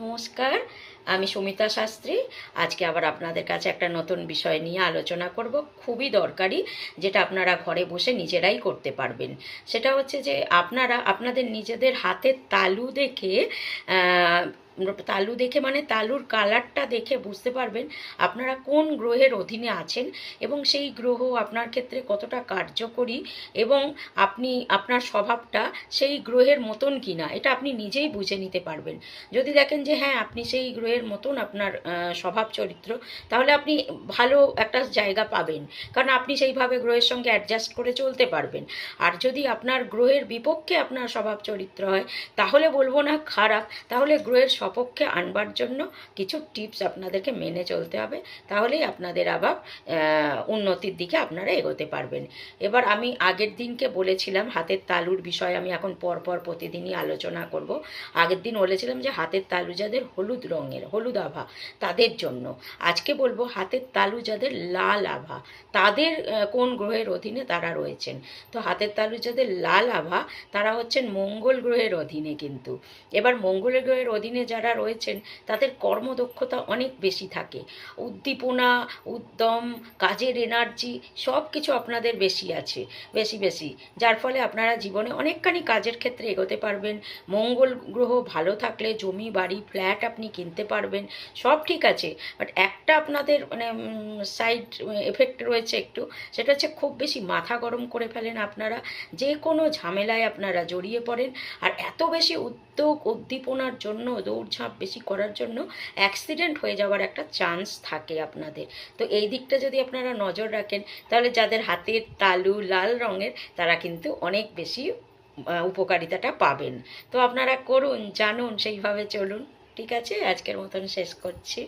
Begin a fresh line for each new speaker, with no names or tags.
নমস্কার, আমি সুমিতা শাস্ত্রী। আজকে আবার আপনাদের কাছে একটা নতুন বিষয় নিয়ে আলোচনা করব, খুবই দরকারি, যেটা আপনারা ঘরে বসে নিজেরাই করতে পারবেন। সেটা হচ্ছে যে আপনারা, আপনাদের নিজেদের হাতের তালু দেখে তালু দেখে মানে তালুর কালারটা দেখে বুঝতে পারবেন আপনারা কোন গ্রহের অধীনে আছেন এবং সেই গ্রহ আপনার ক্ষেত্রে কতটা কার্যকরী এবং আপনি, আপনার স্বভাবটা সেই গ্রহের মতন কিনা, এটা আপনি নিজেই বুঝে নিতে পারবেন। যদি দেখেন যে হ্যাঁ আপনি সেই গ্রহের মতন আপনার স্বভাব চরিত্র, তাহলে আপনি ভালো একটা জায়গা পাবেন। কারণ আপনি সেইভাবে গ্রহের সঙ্গে অ্যাডজাস্ট করে চলতে পারবেন। আর যদি আপনার গ্রহের বিপক্ষে আপনার স্বভাব চরিত্র হয়, তাহলে বলব না খারাপ, তাহলে গ্রহের সপক্ষে আনবার জন্য কিছু টিপস আপনাদেরকে মেনে চলতে হবে, তাহলেই আপনাদের আবার উন্নতির দিকে আপনারা এগোতে পারবেন। এবার আমি আগের দিনকে বলেছিলাম, হাতের তালুর বিষয়ে আমি এখন পরপর প্রতিদিনই আলোচনা করব। আগের দিন বলেছিলাম যে হাতের তালু যাদের হলুদ রঙের, হলুদ আভা, তাদের জন্য। আজকে বলব হাতের তালু যাদের লাল আভা, তাদের কোন গ্রহের অধীনে তারা রয়েছেন? তো হাতের তালু যাদের লাল আভা, তারা হচ্ছেন মঙ্গল গ্রহের অধীনে কিন্তু। এবার মঙ্গল গ্রহের অধীনে যারা রয়েছেন, তাদের কর্মদক্ষতা অনেক বেশি থাকে। উদ্দীপনা, উদ্যম, কাজের এনার্জি সব কিছু আপনাদের বেশি আছে, বেশি বেশি। যার ফলে আপনারা জীবনে অনেকখানি কাজের ক্ষেত্রে এগোতে পারবেন। মঙ্গল গ্রহ ভালো থাকলে জমি, বাড়ি ফ্ল্যাট আপনি কিনতে পারবেন, সব ঠিক আছে। বাট একটা আপনাদের মানে সাইড এফেক্ট রয়েছে একটু, সেটা হচ্ছে খুব বেশি মাথা গরম করে ফেলেন আপনারা। যে কোনো ঝামেলায় আপনারা জড়িয়ে পড়েন। আর এত বেশি উদ্যোগ, উদ্দীপনার জন্য দৌড়ঝাঁপ বেশি করার জন্য অ্যাক্সিডেন্ট হয়ে যাওয়ার একটা চান্স থাকে আপনাদের। তো এই দিকটা যদি আপনারা নজর রাখেন, তাহলে যাদের হাতের তালু লাল রঙের, তারা কিন্তু অনেক বেশি উপকারিতাটা পাবেন। তো আপনারা করুন, জানুন, সেইভাবে চলুন। ঠিক আছে? আজকের মতন শেষ করছি।